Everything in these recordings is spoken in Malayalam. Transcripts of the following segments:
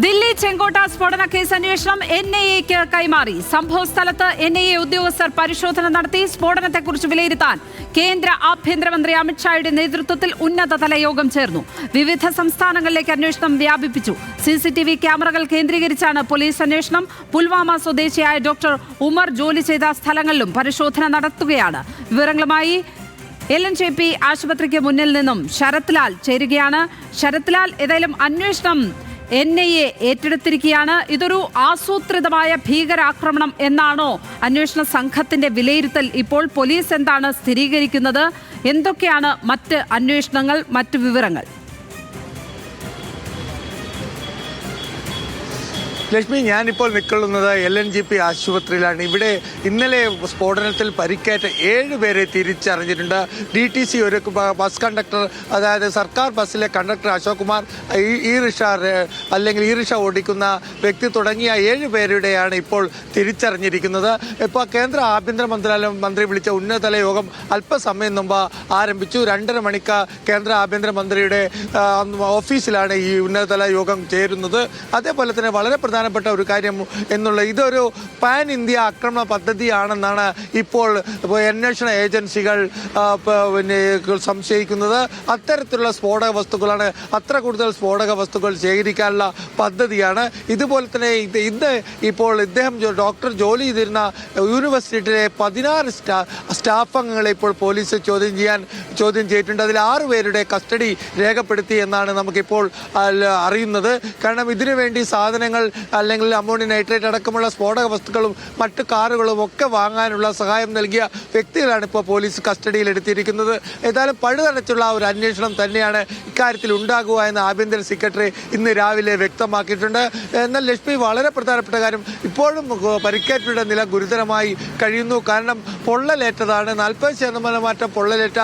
ദില്ലി ചെങ്കോട്ട സ്ഫോടന കേസ് അന്വേഷണം എൻ ഐ എക്ക് കൈമാറി. സംഭവ സ്ഥലത്ത് എൻ ഐ എ ഉദ്യോഗസ്ഥർ പരിശോധന നടത്തി സ്ഫോടനത്തെക്കുറിച്ച് വിലയിരുത്താൻ കേന്ദ്ര ആഭ്യന്തരമന്ത്രി അമിത്ഷായുടെ നേതൃത്വത്തിൽ ഉന്നതതല യോഗം ചേർന്നു. വിവിധ സംസ്ഥാനങ്ങളിലേക്ക് അന്വേഷണം വ്യാപിപ്പിച്ചു. സി ക്യാമറകൾ കേന്ദ്രീകരിച്ചാണ് പോലീസ് അന്വേഷണം. പുൽവാമ സ്വദേശിയായ ഡോക്ടർ ഉമർ ജോലി ചെയ്ത സ്ഥലങ്ങളിലും പരിശോധന നടത്തുകയാണ്. വിവരങ്ങളുമായി എൽ എൻ ജെ പി ആശുപത്രിക്ക് മുന്നിൽ നിന്നും ശരത്ലാൽ ചേരുകയാണ്. ശരത്ലാൽ ഏതായാലും അന്വേഷണം എൻ ഐ എ ഏറ്റെടുത്തിരിക്കുകയാണ്. ഇതൊരു ആസൂത്രിതമായ ഭീകരാക്രമണം എന്നാണോ അന്വേഷണ സംഘത്തിന്റെ വിലയിരുത്തൽ? ഇപ്പോൾ പോലീസ് എന്താണ് സ്ഥിരീകരിക്കുന്നത്? എന്തൊക്കെയാണ് മറ്റ് അന്വേഷണങ്ങൾ മറ്റ് വിവരങ്ങൾ? ലക്ഷ്മി ഞാനിപ്പോൾ നിൽക്കുന്നത് എൽ എൻ ജി പി ആശുപത്രിയിലാണ്. ഇവിടെ ഇന്നലെ സ്ഫോടനത്തിൽ പരിക്കേറ്റ ഏഴ് പേരെ തിരിച്ചറിഞ്ഞിട്ടുണ്ട്. ഡി ടി സി ഒരു ബസ് കണ്ടക്ടർ അതായത് സർക്കാർ ബസ്സിലെ കണ്ടക്ടർ അശോക് കുമാർ ഈ- റിക്ഷ അല്ലെങ്കിൽ ഈ റിക്ഷ ഓടിക്കുന്ന വ്യക്തി തുടങ്ങിയ ഏഴ് പേരുടെയാണ് ഇപ്പോൾ തിരിച്ചറിഞ്ഞിരിക്കുന്നത്. ഇപ്പോൾ കേന്ദ്ര ആഭ്യന്തര മന്ത്രാലയം മന്ത്രി വിളിച്ച ഉന്നതതല യോഗം അല്പസമയം മുമ്പ് ആരംഭിച്ചു. രണ്ടര മണിക്ക് കേന്ദ്ര ആഭ്യന്തര മന്ത്രിയുടെ ഓഫീസിലാണ് ഈ ഉന്നതതല യോഗം ചേരുന്നത്. അതേപോലെ തന്നെ വളരെ പ്രധാനപ്പെട്ട ഒരു കാര്യം എന്നുള്ള ഇതൊരു പാൻ ഇന്ത്യ ആക്രമണ പദ്ധതിയാണെന്നാണ് ഇപ്പോൾ അന്വേഷണ ഏജൻസികൾ പിന്നെ സംശയിക്കുന്നത്. അത്തരത്തിലുള്ള സ്ഫോടക വസ്തുക്കളാണ് അത്ര കൂടുതൽ സ്ഫോടക വസ്തുക്കൾ ശേഖരിക്കാനുള്ള പദ്ധതിയാണ്. ഇതുപോലെ തന്നെ ഇന്ന് ഇപ്പോൾ ഇദ്ദേഹം ഡോക്ടർ ജോലി ചെയ്തിരുന്ന യൂണിവേഴ്സിറ്റിയിലെ പതിനാറ് സ്റ്റാ സ്റ്റാഫ് അംഗങ്ങളെ ഇപ്പോൾ പോലീസ് ചോദ്യം ചെയ്യാൻ ചോദ്യം ചെയ്തിട്ടുണ്ട്. അതിൽ ആറ് പേരുടെ കസ്റ്റഡി രേഖപ്പെടുത്തി എന്നാണ് നമുക്കിപ്പോൾ അറിയുന്നത്. കാരണം ഇതിനു വേണ്ടി സാധനങ്ങൾ അല്ലെങ്കിൽ അമോണിയം നൈട്രേറ്റ് അടക്കമുള്ള സ്ഫോടക വസ്തുക്കളും മറ്റു കാറുകളും ഒക്കെ വാങ്ങാനുള്ള സഹായം നൽകിയ വ്യക്തികളാണ് ഇപ്പോൾ പോലീസ് കസ്റ്റഡിയിൽ എടുത്തിരിക്കുന്നത്. ഏതായാലും പഴുതടച്ചുള്ള ഒരു അന്വേഷണം തന്നെയാണ് ഇക്കാര്യത്തിൽ ഉണ്ടാകുക എന്ന് ആഭ്യന്തര സെക്രട്ടറി ഇന്ന് രാവിലെ വ്യക്തമാക്കിയിട്ടുണ്ട്. എന്നാൽ ലക്ഷ്മി വളരെ പ്രധാനപ്പെട്ട കാര്യം ഇപ്പോഴും പരിക്കേറ്റയുടെ നില ഗുരുതരമായി കഴിയുന്നു. കാരണം പൊള്ളലേറ്റതാണ്. നാൽപ്പത് ശതമാനം മാറ്റം പൊള്ളലേറ്റ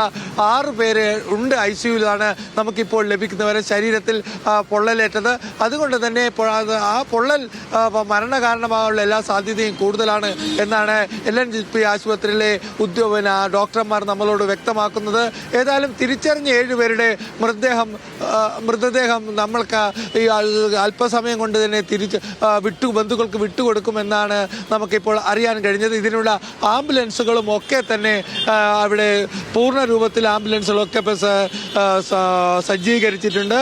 ആറ് പേര് ഉണ്ട് ഐ സിയുലാണ് നമുക്കിപ്പോൾ ലഭിക്കുന്നവരെ ശരീരത്തിൽ പൊള്ളലേറ്റത്. അതുകൊണ്ട് തന്നെ ഇപ്പോൾ ആ പൊള്ളൽ മരണ കാരണമാകാനുള്ള എല്ലാ സാധ്യതയും കൂടുതലാണ് എന്നാണ് എൽ എൻ ജി പി ആശുപത്രിയിലെ ഉദ്യോഗന ഡോക്ടർമാർ നമ്മളോട് വ്യക്തമാക്കുന്നത്. ഏതായാലും തിരിച്ചറിഞ്ഞ ഏഴുപേരുടെ മൃതദേഹം മൃതദേഹം നമ്മൾക്ക് ഈ അല്പസമയം കൊണ്ട് തന്നെ തിരിച്ച് വിട്ടു ബന്ധുക്കൾക്ക് വിട്ടുകൊടുക്കുമെന്നാണ് നമുക്കിപ്പോൾ അറിയാൻ കഴിഞ്ഞത്. ഇതിനുള്ള ആംബുലൻസുകളും ഒക്കെ തന്നെ അവിടെ പൂർണ രൂപത്തിൽ ആംബുലൻസുകളൊക്കെ ഇപ്പോൾ സജ്ജീകരിച്ചിട്ടുണ്ട്.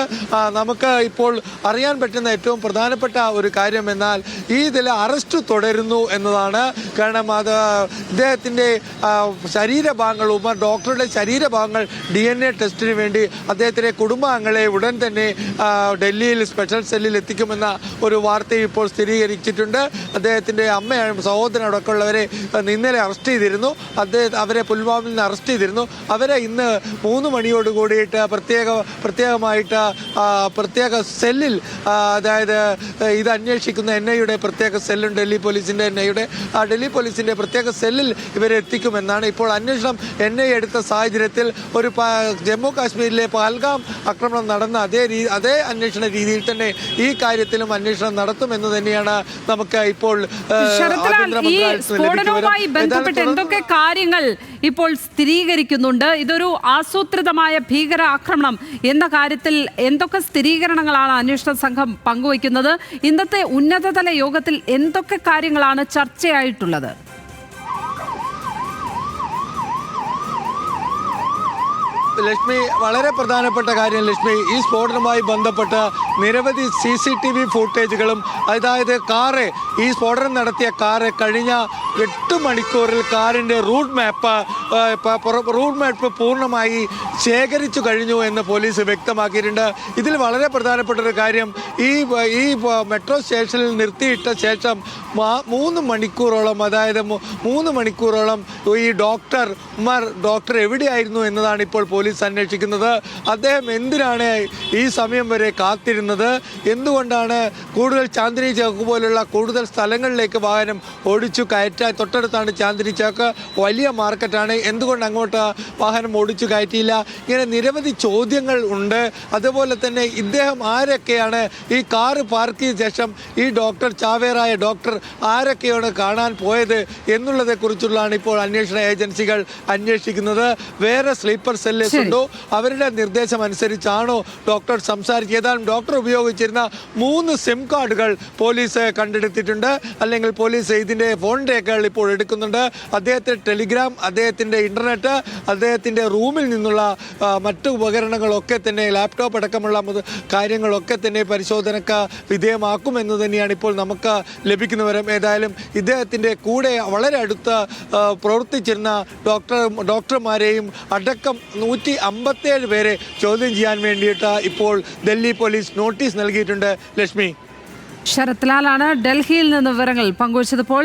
നമുക്ക് ഇപ്പോൾ അറിയാൻ പറ്റുന്ന ഏറ്റവും പ്രധാനപ്പെട്ട ഒരു കാര്യം എന്നാൽ ഈ ഇതിൽ അറസ്റ്റ് തുടരുന്നു എന്നതാണ്. കാരണം അത് ഇദ്ദേഹത്തിന്റെ ശരീരഭാഗങ്ങൾ ഉമർ ഡോക്ടറുടെ ശരീരഭാഗങ്ങൾ ഡി എൻ എ ടെസ്റ്റിന് വേണ്ടി അദ്ദേഹത്തിന്റെ കുടുംബാംഗങ്ങളെ ഉടൻ തന്നെ ഡൽഹിയിൽ സ്പെഷ്യൽ സെല്ലിൽ എത്തിക്കുമെന്ന ഒരു വാർത്തയും ഇപ്പോൾ സ്ഥിരീകരിച്ചിട്ടുണ്ട്. അദ്ദേഹത്തിന്റെ അമ്മയും സഹോദരനടക്കം ഉള്ളവരെ ഇന്നലെ അറസ്റ്റ് ചെയ്തിരുന്നു. അദ്ദേഹം അവരെ പുൽവാമിൽ നിന്ന് അറസ്റ്റ് ചെയ്തിരുന്നു. അവരെ ഇന്ന് മൂന്ന് മണിയോട് കൂടിയിട്ട് പ്രത്യേക പ്രത്യേകമായിട്ട് പ്രത്യേക സെല്ലിൽ അതായത് ഇത് അന്വേഷിക്കുന്ന എൻ ഐയുടെ പ്രത്യേക സെല്ലും ഡൽഹി പോലീസിന്റെ എൻ ഐയുടെ. ആ ഡൽഹി പോലീസിന്റെ പ്രത്യേക സെല്ലിൽ ഇവരെ എത്തിക്കുമെന്നാണ് ഇപ്പോൾ അന്വേഷണം. എൻ ഐ എടുത്ത സാഹചര്യത്തിൽ ഒരു ജമ്മു കാശ്മീരിലെ പഹൽഗാം ആക്രമണം നടന്ന അതേ അതേ അന്വേഷണ രീതിയിൽ തന്നെ ഈ കാര്യത്തിലും അന്വേഷണം നടത്തുമെന്ന് തന്നെയാണ് നമുക്ക് ഇപ്പോൾ എന്തൊക്കെ കാര്യങ്ങൾ ഇപ്പോൾ സ്ഥിരീകരിക്കുന്നുണ്ട്. ഇതൊരു ആസൂത്രിതമായ ഭീകര ആക്രമണം എന്ന കാര്യത്തിൽ എന്തൊക്കെ സ്ഥിരീകരണങ്ങളാണ് അന്വേഷണ സംഘം പങ്കുവയ്ക്കുന്നത്? ഇന്നത്തെ ഉന്നതതല യോഗത്തിൽ എന്തൊക്കെ കാര്യങ്ങളാണ് ചർച്ചയായിട്ടുള്ളത്? ലക്ഷ്മി വളരെ പ്രധാനപ്പെട്ട കാര്യം ലക്ഷ്മി ഈ സ്ഫോടനവുമായി ബന്ധപ്പെട്ട് നിരവധി സി സി ടി വി ഫുട്ടേജുകളും അതായത് കാറ് ഈ സ്ഫോടനം നടത്തിയ കാറ് കഴിഞ്ഞ എട്ട് മണിക്കൂറിൽ കാറിന്റെ റൂട്ട് മാപ്പ് റൂട്ട് മാപ്പ് പൂർണമായി ശേഖരിച്ചു കഴിഞ്ഞു എന്ന് പോലീസ് വ്യക്തമാക്കിയിട്ടുണ്ട്. ഇതിൽ വളരെ പ്രധാനപ്പെട്ട ഒരു കാര്യം ഈ ഈ മെട്രോ സ്റ്റേഷനിൽ നിർത്തിയിട്ട ശേഷം മൂന്ന് മണിക്കൂറോളം അതായത് മൂന്ന് മണിക്കൂറോളം ഈ ഡോക്ടർ ഉമർ ഡോക്ടർ എവിടെയായിരുന്നു എന്നതാണ് ഇപ്പോൾ പോലീസ് അന്വേഷിക്കുന്നത്. അദ്ദേഹം എന്തിനാണ് ഈ സമയം വരെ കാത്തിരുന്നത്? എന്തുകൊണ്ടാണ് കൂടുതൽ ചാന്ദിനി ചൗക്ക് പോലുള്ള കൂടുതൽ സ്ഥലങ്ങളിലേക്ക് വാഹനം ഓടിച്ചു കയറ്റാൻ? തൊട്ടടുത്താണ് ചാന്ദിനി ചൗക്ക്. വലിയ മാർക്കറ്റാണ്. എന്തുകൊണ്ട് അങ്ങോട്ട് വാഹനം ഓടിച്ചു കയറ്റിയില്ല? ഇങ്ങനെ നിരവധി ചോദ്യങ്ങൾ ഉണ്ട്. അതുപോലെ തന്നെ ഇദ്ദേഹം ആരൊക്കെയാണ് ഈ കാറ് പാർക്ക് ചെയ്ത ശേഷം ഈ ഡോക്ടർ ചാവേറായ ഡോക്ടർ ആരൊക്കെയാണ് കാണാൻ പോയത് എന്നുള്ളതെക്കുറിച്ചുള്ളതാണ് ഇപ്പോൾ അന്വേഷണ ഏജൻസികൾ അന്വേഷിക്കുന്നത്. വേറെ സ്ലീപ്പർ സെല്ല് ഉണ്ടോ? അവരുടെ നിർദ്ദേശം അനുസരിച്ചാണോ ഡോക്ടർ സംസാരിച്ചത് ഏതാനും ഡോക്ടർ ഉപയോഗിച്ചിരുന്ന മൂന്ന് സിം കാർഡുകൾ പോലീസ് കണ്ടെടുത്തിട്ടുണ്ട്. അല്ലെങ്കിൽ പോലീസ് ഇതിന്റെ ഫോൺ രേഖകൾ ഇപ്പോൾ എടുക്കുന്നുണ്ട്. അദ്ദേഹത്തിന്റെ ടെലിഗ്രാം അദ്ദേഹത്തിന്റെ ഇന്റർനെറ്റ് അദ്ദേഹത്തിന്റെ റൂമിൽ നിന്നുള്ള മറ്റു ഉപകരണങ്ങളൊക്കെ തന്നെ ലാപ്ടോപ്പ് അടക്കമുള്ള കാര്യങ്ങളൊക്കെ തന്നെ പരിശോധനക്ക് വിധേയമാക്കുമെന്ന് തന്നെയാണ് ഇപ്പോൾ നമുക്ക് ലഭിക്കുന്നവരും ഏതായാലും ഇദ്ദേഹത്തിന്റെ കൂടെ വളരെ അടുത്ത് പ്രവർത്തിച്ചിരുന്ന ഡോക്ടർ ഡോക്ടർമാരെയും അടക്കം നൂറ്റി അമ്പത്തേഴ് പേരെ ചോദ്യം ചെയ്യാൻ വേണ്ടിയിട്ട് ഇപ്പോൾ ഡൽഹി പോലീസ് നോട്ടീസ് നൽകിയിട്ടുണ്ട്. ലക്ഷ്മി. ശരത്ലാലാണ് ഡൽഹിയിൽ നിന്ന് വിവരങ്ങൾ പങ്കുവച്ചതിപ്പോൾ